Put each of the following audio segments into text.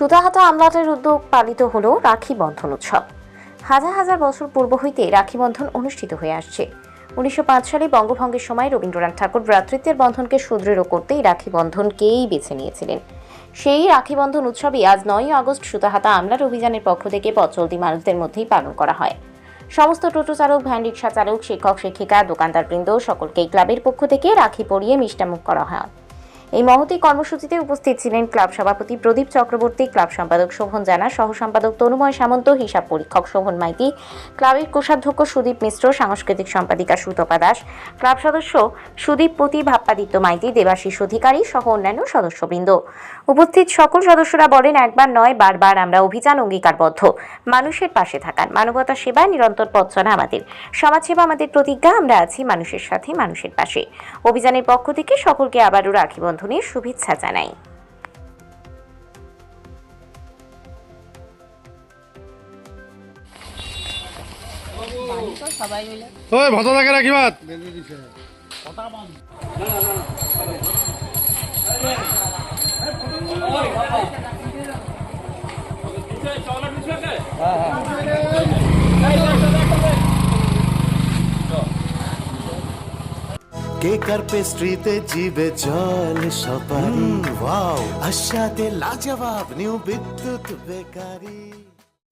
সুতাহাতা আমলাটের উদ্যোগ পালিত হল রাখি বন্ধন উৎসব। হাজার হাজার বছর পূর্ব হইতে রাখি বন্ধন অনুষ্ঠিত হয়ে আসছে। উনিশশো পাঁচ সালে বঙ্গভঙ্গের সময় রবীন্দ্রনাথ ঠাকুর ভ্রাতৃত্বের বন্ধনকে সুদৃঢ় করতেই রাখি বন্ধনকেই বেছে নিয়েছিলেন। সেই রাখি বন্ধন উৎসবই আজ নয়ই আগস্ট সুতাহাতা আমলার অভিযানের পক্ষ থেকে পথ চলতি মানুষদের মধ্যেই পালন করা হয়। সমস্ত টোটো চালক, ভ্যান রিক্সা চালক, শিক্ষক, শিক্ষিকা, দোকানদারবৃন্দ সকলকেই ক্লাবের পক্ষ থেকে রাখি পরিয়ে মিষ্টামুখ করা হয়। এই মহতি কর্মসূচিতে উপস্থিত ছিলেন ক্লাব সভাপতি প্রদীপ চক্রবর্তী, ক্লাব সম্পাদক শোভন জানা, সহ সম্পাদক তনুময় সামন্ত, হিসাব পরীক্ষক শোভন মাইতি, ক্লাবের কোষাধ্যক্ষ সুদীপ মিশ্র, সাংস্কৃতিক সম্পাদিকা সুতপা দাস, ক্লাব সদস্য সুদীপ পতি, ভাপ্পাদিত্য মাইতি, দেবাশিস অধিকারী সহ অন্যান্য সদস্যবৃন্দ। উপস্থিত সকল সদস্যরা বলেন, একবার নয়, বারবার আমরা অভিযান অঙ্গীকারবদ্ধ। মানুষের পাশে থাকার মানবতা সেবায় নিরন্তর পথ চলা আমাদের। সমাজসেবা আমাদের প্রতিজ্ঞা, আমরা আছি মানুষের সাথে মানুষের পাশে। অভিযানের পক্ষ থেকে সকলকে আবারও রাখি বন্ধনের শুভেচ্ছা জানাই। সবাই মিলে ওই ভদ্র থাকে রাখিবাত কেকার পেস্ট্রিতে জিবে জল সপারি ওয়াও আশাতে লাজবাব new Bidyut bakery.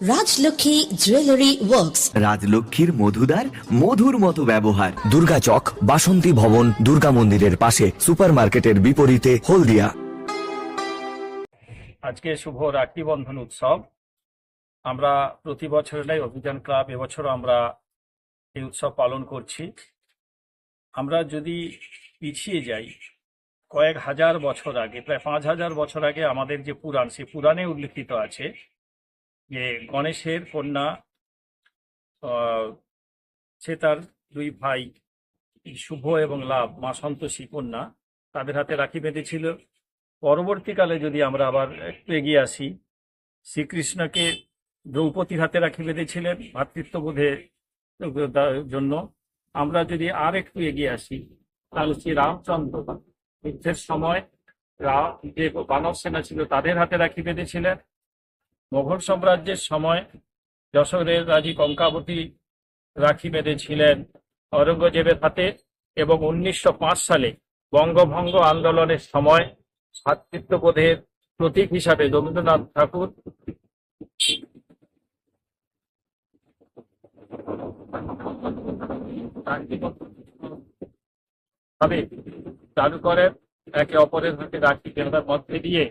Rajlakshmi jewellery works. রাজলক্ষ্মীর মধুদার মধুর মতো ব্যবহার। দুর্গা চক বাসন্তী ভবন দুর্গা মন্দিরের পাশে সুপারমার্কেটের বিপরীতে হলদিয়া। আজকে শুভ রাখি বন্ধন উৎসব। আমরা প্রতি বছরের অভিযান ক্লাব এবছরও আমরা এই উৎসব পালন করছি। আমরা যদি পিছিয়ে যাই, কয়েক হাজার বছর আগে, প্রায় পাঁচ হাজার বছর আগে আমাদের যে পুরাণ সে পুরাণে উল্লিখিত আছে যে গণেশের কন্যা সে তার দুই ভাই, শুভ এবং লাভ, মা সন্তোষী কন্যা, তাদের হাতে রাখি বেঁধেছিল। পরবর্তীকালে যদি আমরা আবার একটু এগিয়ে আসি, শ্রীকৃষ্ণকে দ্রৌপদীর হাতে রাখি বেঁধেছিলেন ভ্রাতৃত্ববোধের জন্য। আমরা যদি আর একটু এগিয়ে আসি, তাহলে শ্রী রামচন্দ্র যুদ্ধের সময় যে বানর সেনা ছিল তাদের হাতে রাখি বেঁধেছিলেন। মোঘল সাম্রাজ্যের সময় যশোরের রাজি কঙ্কাবতী রাখি বেঁধেছিলেন অরঙ্গজেবের হাতে এবং উনিশশো পাঁচ সালে বঙ্গভঙ্গ আন্দোলনের সময় ভ্রাতৃত্ববোধের প্রতীক হিসাবে রবীন্দ্রনাথ ঠাকুর ভাবে চালু করেন একে অপরের হাতে রাখি বেঁধার মধ্যে দিয়ে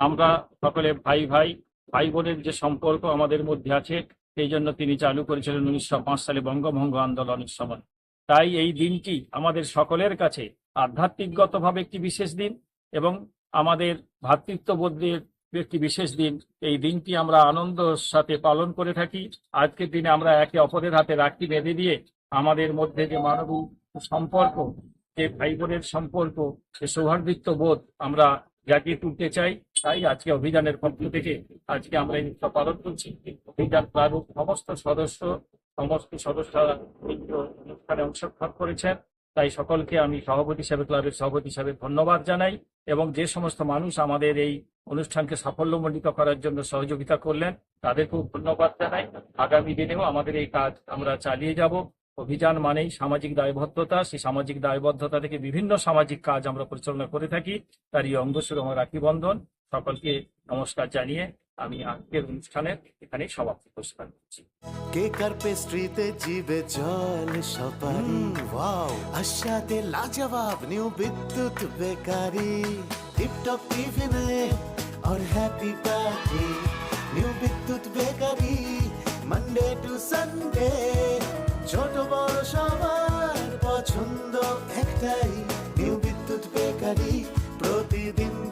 আমরা সকলে ভাই ভাই ভাই বোনের যে সম্পর্ক আমাদের মধ্যে আছে, সেই জন্য তিনি চালু করেছিলেন উনিশশো পাঁচ সালে বঙ্গভঙ্গ আন্দোলনের সময়। তাই এই দিনটি আমাদের সকলের কাছে আধ্যাত্মিকগতভাবে একটি বিশেষ দিন এবং আমাদের ভ্রাতৃত্ববোধের একটি বিশেষ দিন। এই দিনটি আমরা আনন্দের সাথে পালন করে থাকি। আজকের দিনে আমরা একে অপরের হাতে রাখি বেঁধে দিয়ে আমাদের মধ্যে যে মানবিক সম্পর্ক, যে ভাই বোনের সম্পর্ক, যে সৌহার্দ্যত্ব বোধ আমরা জাগিয়ে তুলতে চাই, তাই আজকে অভিযানের পক্ষ থেকে আজকে আমরা এই পালন করছি। অভিযান ক্লাবের সমস্ত সদস্য, সমস্ত সদস্যরা অনুষ্ঠানে অংশগ্রহণ করেছেন। তাই সকলকে আমি সভাপতি হিসাবে, ক্লাবের সভাপতি হিসাবে ধন্যবাদ জানাই এবং যে সমস্ত মানুষ আমাদের এই অনুষ্ঠানকে সাফল্যমণ্ডিত করার জন্য সহযোগিতা করলেন, তাদেরকেও ধন্যবাদ জানাই। আগামী দিনেও আমাদের এই কাজ আমরা চালিয়ে যাব। অভিযান মানেই সামাজিক দায়বদ্ধতা সেই সামাজিক দায়বদ্ধতা থেকে বিভিন্ন সামাজিক কাজ আমরা পরিচালনা করে থাকি তারই অঙ্গস্বরূপ আমার রাখি বন্ধন সকলকে নমস্কার জানিয়ে আমি আজকের অনুষ্ঠানের এখানে সমাপ্তি ঘোষণা করছি কেকার পেস্ট্রিতে জিবে জল সপারি ওয়াও আশাতে লাজবাব নিউ বিদ্যুৎ বেকারি টিপটপ টিফিনে और happy party new Bidyut bakery Monday to Sunday